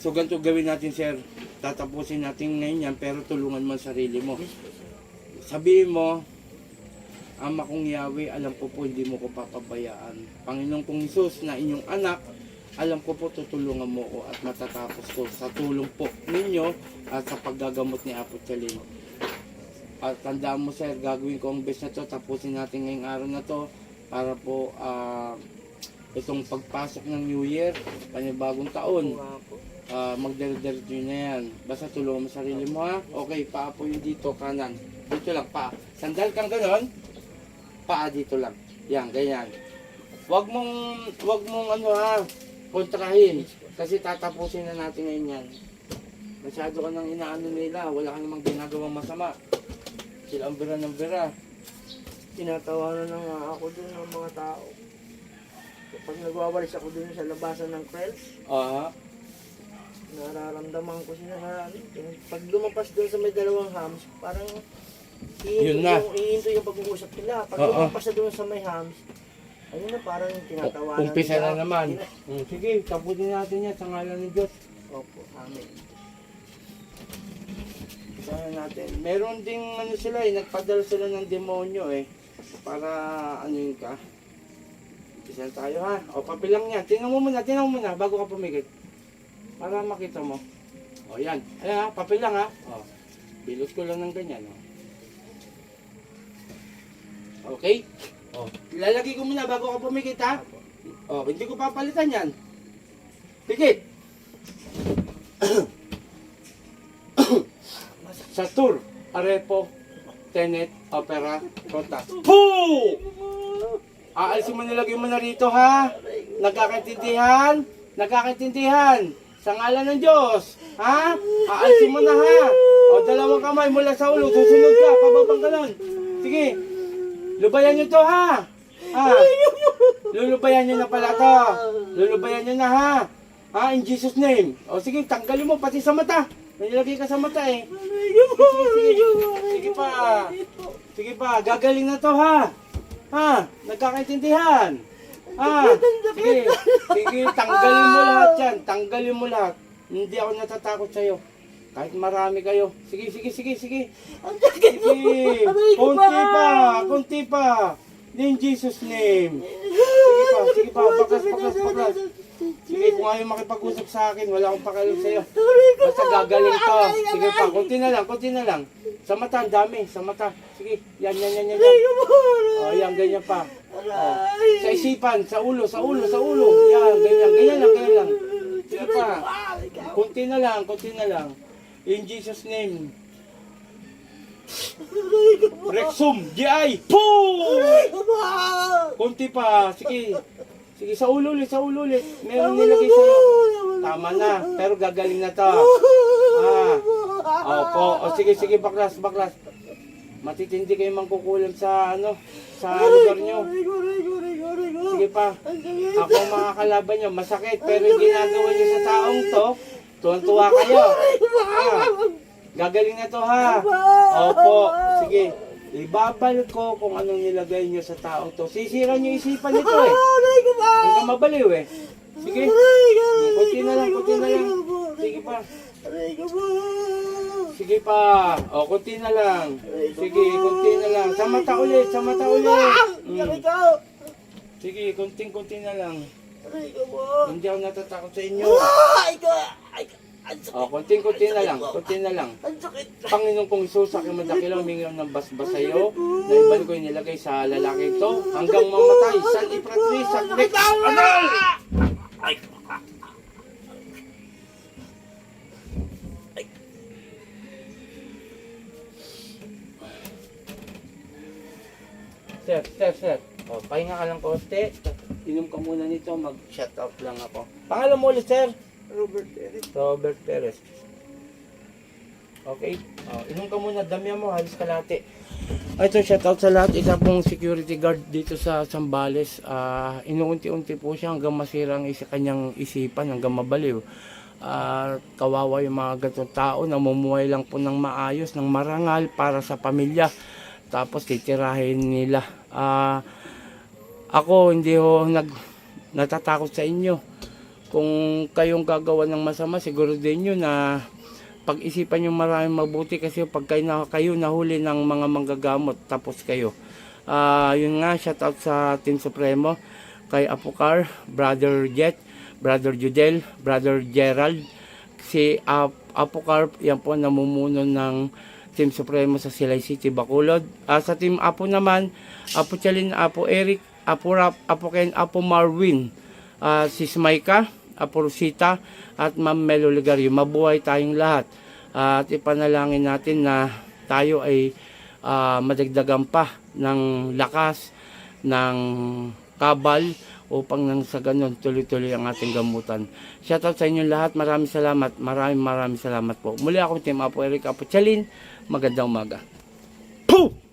So ganito gawin natin sir, tatapusin natin ngayon yan pero tulungan mo sarili mo. Sabihin mo, Ama kong Yahweh, alam ko po hindi mo ko papabayaan. Panginoon kong Isus na inyong anak, alam ko po tutulungan mo ko at matatapos ko sa tulong po ninyo at sa paggagamot ni Apo Chalin. At tandaan mo sir, gagawin ko ang best na to, tapusin natin ngayong araw na to para po ah, itong pagpasok ng New Year, panibagong taon, uh, magdire-diretso na yan. Basta tulungan mo sarili mo ha. Okay, paa po yung dito, kanan. Dito lang, paa. Sandal kang ganon, paa dito lang. Yan, ganyan. Huwag mong, huwag mong ano ha, kontrahin. Kasi tatapusin na natin ngayon yan. Masyado ka nang inaano nila, wala ka namang ginagawang masama. Sila ang bira ng bira. Tinatawanan na nga ako dun ng mga tao. Kapag nagwawalis ako dun sa labasan ng Krells, Ah, nararamdaman ko sila na pag lumampas dun sa may dalawang hams, parang Yun na. Yung, iinto yung pag-uusap nila. Pag Oo. lumampas na dun sa may hams, ayun na parang tinatawanan umpisa nila. na naman. Tina- Mm, sige, tapusin natin yan sa ngalan ng Diyos. Opo, amen. Sana natin. Meron ding ano sila eh, nagpadala sila ng demonyo eh. Para ano yun ka. Isa tayo ha. O papilang yan. Tingnan mo muna, tingnan mo muna bago ka pumikit. Para makita mo. O yan. Ayan ha, papilang ha. O. Bilot ko lang ng ganyan. O. Okay? O. Lalagay ko muna bago ka pumikit ha. O, hindi ko papalitan yan. Pikit! sa tour, Arepo, Tenet, Opera, Rota. Poo! Aalisin mo nilagay mo na rito ha. Nagkakaintindihan? Nagkakaintindihan? Sa ngalan ng Diyos. Ha? Aalisin mo na ha. O dalawang kamay mula sa ulo. Susunod ka. Pababang ganon. Sige. Lubayan nyo to ha. Ha? Lulubayan nyo na pala to. Lulubayan nyo na ha. Ha? In Jesus name. O sige, tanggalin mo pati sa mata. May nilagay ka sa mata eh. Sige, sige, sige pa. Sige pa, gagaling na to ha. Ha? Nagkakaintindihan. Ha? Sige, sige, tanggalin mo lahat yan. Tanggalin mo lahat. Hindi ako natatakot sa'yo. Kahit marami kayo. Sige, sige, sige, sige. Sige. Kunti pa, kunti pa. In Jesus name. Sige pa, sige pa. Baklas, baklas, baklas. Sige, kung ayaw makipag-usap sa akin, wala akong pakialam sa'yo. Basta gagaling to. Sige pa, kunti na lang, kunti na lang. Sa mata, ang dami. Sa mata. Sige, yan, yan, yan, yan. yan. O, yan, ganyan pa. O, sa isipan, sa ulo, sa ulo, sa ulo. Yan, ganyan, ganyan lang, ganyan lang. Sige pa. Kunti na lang, kunti na lang. In Jesus' name. Rexum, GI, Poo! Kunti pa, sige. Sige, sa ulo ulit, sa ulo ulit. Meron nilagay sa'yo. Tama na, pero gagaling na to. Ah, opo. O sige, sige, baklas, baklas. Matitindi kayo mangkukulam sa, ano, sa lugar nyo. Sige pa. Ako ang makakalaban nyo. Masakit, pero yung ginagawa nyo sa taong to, tuwan-tuwa kayo. Ah, gagaling na to ha. Opo, sige. Ibabalik ko kung anong nilagay nyo sa taong to. Sisira nyo isipan nito eh. Huwag ka mabaliw eh. Sige. Kunti na lang, kunti na lang. Sige pa. Sige pa. O, kunti na lang. Sige, kunti na lang. Sa mata ulit, sa mata ulit. Mm. Sige, kunting-kunti na lang. Hindi ako natatakot sa inyo. O, kunting-kunti na lang. Kunti na lang. Panginoon kong Isus, sa aking madakilang mingaw ng basbas sa iyo, na ibalik ko yung nilagay sa lalaki ito, hanggang mamatay, san ipratri, sa next anal! Sir, sir, sir. O, pahinga ka lang konti. Inom ka muna nito, mag-shut out lang ako. Pangalan mo ulit, sir? Robert Perez. Robert Perez. Okay? Oh, inom ka muna, damihan mo, halos kalate. Ito, shoutout sa lahat. Isa pong security guard dito sa Sambales. Ah, inuunti-unti po siya hanggang masira ang isa kanyang isipan, hanggang mabaliw. Ah, kawawa yung mga ganitong tao, namumuhay lang po ng maayos, ng marangal para sa pamilya. Tapos titirahin nila. Ah, ako hindi ho nag natatakot sa inyo. kung kayong gagawa ng masama, siguro din yun na pag-isipan yung maraming mabuti kasi pag kayo, na, kayo nahuli ng mga manggagamot, tapos kayo. Ah, yun nga, shout out sa Team Supremo, kay Apocar, Brother Jet, Brother Judel, Brother Gerald, si Ap Apocar, yan po namumuno ng Team Supremo sa Silay City, Bacolod. Ah, sa Team Apo naman, Apo Chalin, Apo Eric, Apo Rap, Apo Ken, Apo Marwin, ah, si Smaika, Apo Rosita, at Ma'am Melo Ligario. Mabuhay tayong lahat. at ipanalangin natin na tayo ay ah, madagdagan pa ng lakas, ng kabal, upang nang sa ganun tuloy-tuloy ang ating gamutan. Shoutout sa inyo lahat. Maraming salamat. Maraming maraming salamat po. Muli ako, Team Apo Eric Apo Chalin. Magandang umaga. Puh!